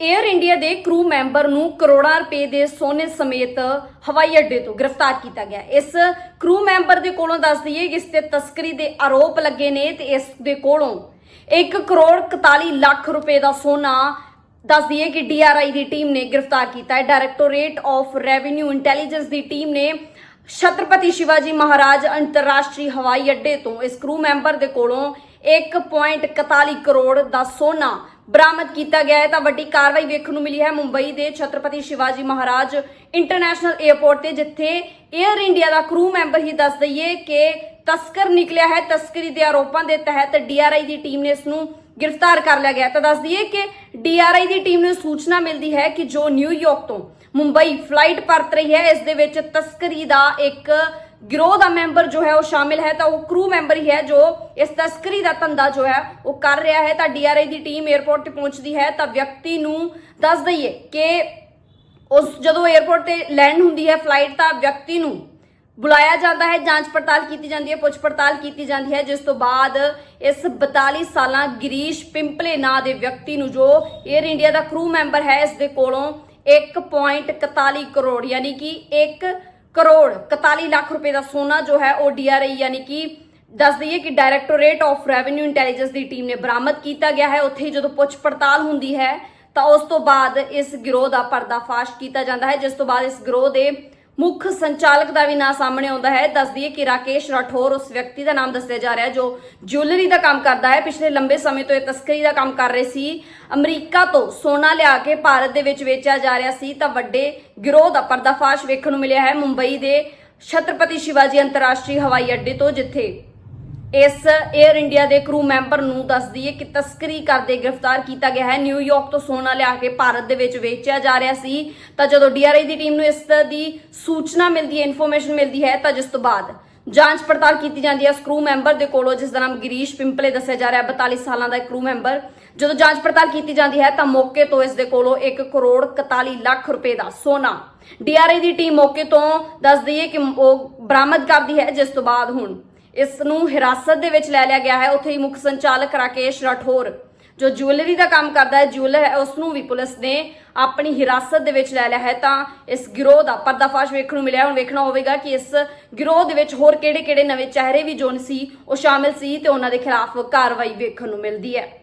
Air India ਦੇ ਕਰੂ member ਨੂੰ ਕਰੋੜਾਂ ਰੁਪਏ ਦੇ ਸੋਨੇ ਸਮੇਤ ਹਵਾਈ ਅੱਡੇ ਤੋਂ ਗ੍ਰਿਫਤਾਰ ਕੀਤਾ ਗਿਆ। ਇਸ ਕਰੂ ਮੈਂਬਰ ਦੇ ਕੋਲੋਂ ਦੱਸ ਦਈਏ ਕਿ ਇਸ ਤੇ ਤਸਕਰੀ ਦੇ ਆਰੋਪ ਲੱਗੇ ਨੇ ਤੇ ਇਸ ਦੇ ਕੋਲੋਂ 1 ਕਰੋੜ 41 ਲੱਖ ਰੁਪਏ ਦਾ ਸੋਨਾ ਦੱਸ ਦਈਏ ਕਿ ਡੀਆਰਆਈ ਦੀ ਟੀਮ ਨੇ ਗ੍ਰਿਫਤਾਰ ਕੀਤਾ ਹੈ। ਡਾਇਰੈਕਟੋਰੇਟ ਆਫ ਰੈਵਨਿਊ ਇੰਟੈਲੀਜੈਂਸ ਦੀ ਟੀਮ ਨੇ ਛਤਰਪਤੀ ਸ਼ਿਵਾਜੀ ਮਹਾਰਾਜ ਅੰਤਰਰਾਸ਼ਟਰੀ ਹਵਾਈ ਅੱਡੇ ਤੋਂ ਇਸ ਕਰੂ ਮੈਂਬਰ ਦੇ ਕੋਲੋਂ 1.41 ਕਰੋੜ ਦਾ ਸੋਨਾ ਬਰਾਮਦ ਕੀਤਾ ਗਿਆ ਹੈ, ਤਾਂ ਵੱਡੀ ਕਾਰਵਾਈ ਵੇਖਣ ਨੂੰ ਮਿਲੀ ਹੈ ਮੁੰਬਈ ਦੇ ਛਤਰਪਤੀ ਸ਼ਿਵਾਜੀ ਮਹਾਰਾਜ ਇੰਟਰਨੈਸ਼ਨਲ 에ਅਰਪੋਰਟ ਤੇ, ਜਿੱਥੇ 에ਅਰ ਇੰਡੀਆ ਦਾ ਕਰੂ ਮੈਂਬਰ ਹੀ ਦੱਸ ਦਈਏ ਕਿ ਤਸਕਰ ਨਿਕਲਿਆ ਹੈ। ਤਸਕਰੀ ਦੇ ਆਰੋਪਾਂ ਦੇ ਤਹਿਤ ਡੀਆਰਆਈ ਦੀ ਟੀਮ ਨੇ ਇਸ ਨੂੰ ਗ੍ਰਿਫਤਾਰ ਕਰ ਲਿਆ ਗਿਆ ਤਾਂ ਦੱਸ ਦਈਏ ਕਿ ਡੀਆਰਆਈ ਦੀ ਟੀਮ ਨੂੰ ਸੂਚਨਾ ਮਿਲਦੀ ਹੈ ਕਿ ਜੋ ਨਿਊਯਾਰਕ ਤੋਂ ਮੁੰਬਈ ਫਲਾਈਟ ਪਰਤ ਰਹੀ ਹੈ, ਇਸ ਦੇ ਵਿੱਚ ਤਸਕਰੀ ਦਾ ਇੱਕ ਗਿਰੋਹ ਦਾ ਮੈਂਬਰ ਜੋ ਹੈ ਉਹ ਸ਼ਾਮਿਲ ਹੈ ਤਾਂ ਉਹ ਕਰੂ ਮੈਂਬਰ ਹੀ ਹੈ ਜੋ ਇਸ ਤਸਕਰੀ ਦਾ ਧੰਦਾ ਜੋ ਹੈ ਉਹ ਕਰ ਰਿਹਾ ਹੈ ਤਾਂ ਡੀਆਰਆਈ ਦੀ ਟੀਮ 에어ਪੋਰਟ ਤੇ ਪਹੁੰਚਦੀ ਹੈ ਤਾਂ ਵਿਅਕਤੀ ਨੂੰ ਦੱਸ ਦਈਏ ਕਿ ਉਸ ਜਦੋਂ 에어ਪੋਰਟ ਤੇ ਲੈਂਡ ਹੁੰਦੀ ਹੈ ਫਲਾਈਟ ਤਾਂ ਵਿਅਕਤੀ ਨੂੰ ਬੁਲਾਇਆ ਜਾਂਦਾ ਹੈ, ਜਾਂਚ ਪੜਤਾਲ ਕੀਤੀ ਜਾਂਦੀ ਹੈ, ਪੁੱਛ ਪੜਤਾਲ ਕੀਤੀ ਜਾਂਦੀ ਹੈ, ਜਿਸ ਤੋਂ ਬਾਅਦ ਇਸ 42 ਸਾਲਾਂ ਗਰੀਸ਼ ਪਿੰਪਲੇ ਨਾਂ ਦੇ ਵਿਅਕਤੀ ਨੂੰ ਜੋ 에ਅਰ ਇੰਡੀਆ ਦਾ ਕਰੂ ਮੈਂਬਰ ਹੈ, ਇਸ ਦੇ ਕੋਲੋਂ 1.41 ਕਰੋੜ, ਯਾਨੀ ਕਿ 1 ਕਰੋੜ 41 ਲੱਖ ਰੁਪਏ ਦਾ ਸੋਨਾ ਜੋ ਹੈ ਉਹ ਡੀਆਰਆਈ ਯਾਨੀ ਕਿ ਦੱਸ ਦਈਏ ਕਿ ਡਾਇਰੈਕਟੋਰੇਟ ਆਫ ਰੈਵਨਿਊ ਇੰਟੈਲੀਜੈਂਸ ਦੀ ਟੀਮ ਨੇ ਬਰਾਮਦ ਕੀਤਾ ਗਿਆ ਹੈ। ਉੱਥੇ ਹੀ ਜਦੋਂ ਪੁੱਛ ਪੜਤਾਲ ਹੁੰਦੀ ਹੈ ਤਾਂ ਉਸ ਤੋਂ ਬਾਅਦ ਇਸ ਗਿਰੋਹ ਦਾ ਪਰਦਾਫਾਸ਼ ਕੀਤਾ ਜਾਂਦਾ ਹੈ, ਜਿਸ ਤੋਂ ਬਾਅਦ ਇਸ ਗਿਰੋਹ ਦੇ ਮੁੱਖ ਸੰਚਾਲਕ ਦਾ ਵੀ ਨਾਂ ਸਾਹਮਣੇ ਆਉਂਦਾ ਹੈ। ਦੱਸ ਦਈਏ ਕਿ ਰਾਕੇਸ਼ ਰਾਠੌਰ ਉਸ ਵਿਅਕਤੀ ਦਾ ਨਾਮ ਦੱਸਿਆ ਜਾ ਰਿਹਾ ਜੋ ਜੁਐਲਰੀ ਦਾ ਕੰਮ ਕਰਦਾ ਹੈ। ਪਿਛਲੇ ਲੰਬੇ ਸਮੇਂ ਤੋਂ ਇਹ ਤਸਕਰੀ ਦਾ ਕੰਮ ਕਰ ਰਹੇ ਸੀ। ਅਮਰੀਕਾ ਤੋਂ ਸੋਨਾ ਲਿਆ ਕੇ ਭਾਰਤ ਦੇ ਵਿੱਚ ਵੇਚਿਆ ਜਾ ਰਿਹਾ ਸੀ ਤਾਂ ਵੱਡੇ ਗਿਰੋਹ ਦਾ ਪਰਦਾਫਾਸ਼ ਵੇਖਣ ਨੂੰ ਮਿਲਿਆ ਹੈ। ਮੁੰਬਈ ਦੇ ਛਤਰਪਤੀ ਸ਼ਿਵਾਜੀ ਅੰਤਰਰਾਸ਼ਟਰੀ ਹਵਾਈ ਅੱਡੇ ਤੋਂ, ਜਿੱਥੇ ਇਸ 에ਅਰ ਇੰਡੀਆ ਦੇ ਕਰੂ ਮੈਂਬਰ ਨੂੰ ਦੱਸ ਦਈਏ ਕਿ ਤਸਕਰੀ ਕਰਦੇ ਗ੍ਰਿਫਤਾਰ ਕੀਤਾ ਗਿਆ ਹੈ। ਨਿਊਯਾਰਕ ਤੋਂ ਸੋਨਾ ਲਿਆ ਕੇ ਭਾਰਤ ਦੇ ਵਿੱਚ ਵੇਚਿਆ ਜਾ ਰਿਹਾ ਸੀ। ਤਾਂ ਜਦੋਂ ਡੀਆਰਆਈ ਦੀ ਟੀਮ ਨੂੰ ਇਸ ਦੀ ਸੂਚਨਾ ਮਿਲਦੀ ਹੈ ਇਨਫੋਰਮੇਸ਼ਨ ਮਿਲਦੀ ਹੈ, ਤਾਂ ਜਿਸ ਤੋਂ ਬਾਅਦ ਜਾਂਚ ਪੜਤਾਲ ਕੀਤੀ ਜਾਂਦੀ ਹੈ। ਸਕਰੂ ਮੈਂਬਰ ਦੇ ਕੋਲੋਂ, ਜਿਸ ਦਾ ਨਾਮ ਗਿਰੀਸ਼ ਪਿੰਪਲੇ ਦੱਸਿਆ ਜਾ ਰਿਹਾ ਹੈ 42 ਸਾਲਾਂ ਦਾ ਕਰੂ ਮੈਂਬਰ ਜਦੋਂ ਜਾਂਚ ਪੜਤਾਲ ਕੀਤੀ ਜਾਂਦੀ ਹੈ, ਤਾਂ ਮੌਕੇ ਤੋਂ ਇਸ ਦੇ ਕੋਲੋਂ 1 ਕਰੋੜ 41 ਲੱਖ ਰੁਪਏ ਦਾ ਸੋਨਾ ਡੀਆਰਆਈ ਦੀ ਟੀਮ ਮੌਕੇ ਤੋਂ ਦੱਸ ਦਈਏ ਕਿ ਉਹ ਬਰਾਮਦ ਕਰਦੀ ਹੈ, ਜਿਸ ਤੋਂ ਬਾਅਦ ਹੁਣ ਇਸ ਨੂੰ ਹਿਰਾਸਤ ਦੇ ਵਿੱਚ ਲੈ ਲਿਆ ਗਿਆ ਹੈ। ਉੱਥੇ ਹੀ ਮੁੱਖ ਸੰਚਾਲਕ ਰਾਕੇਸ਼ ਰਾਠੌਰ, ਜੋ ਜੁਐਲਰੀ ਦਾ ਕੰਮ ਕਰਦਾ ਹੈ, ਜੁਐਲਰ ਹੈ ਉਸ ਨੂੰ ਵੀ ਪੁਲਿਸ ਨੇ ਆਪਣੀ ਹਿਰਾਸਤ ਦੇ ਵਿੱਚ ਲੈ ਲਿਆ ਹੈ। ਤਾਂ ਇਸ ਗਿਰੋਹ ਦਾ ਪਰਦਾਫਾਸ਼ ਵੇਖਣ ਨੂੰ ਮਿਲਿਆ। ਹੁਣ ਵੇਖਣਾ ਹੋਵੇਗਾ ਕਿ ਇਸ ਗਿਰੋਹ ਦੇ ਵਿੱਚ ਹੋਰ ਕਿਹੜੇ-ਕਿਹੜੇ ਨਵੇਂ ਚਿਹਰੇ ਵੀ ਜੁਨ ਸੀ, ਉਹ ਸ਼ਾਮਿਲ ਸੀ ਤੇ ਉਹਨਾਂ ਦੇ ਖਿਲਾਫ ਕਾਰਵਾਈ ਵੇਖਣ ਨੂੰ ਮਿਲਦੀ ਹੈ।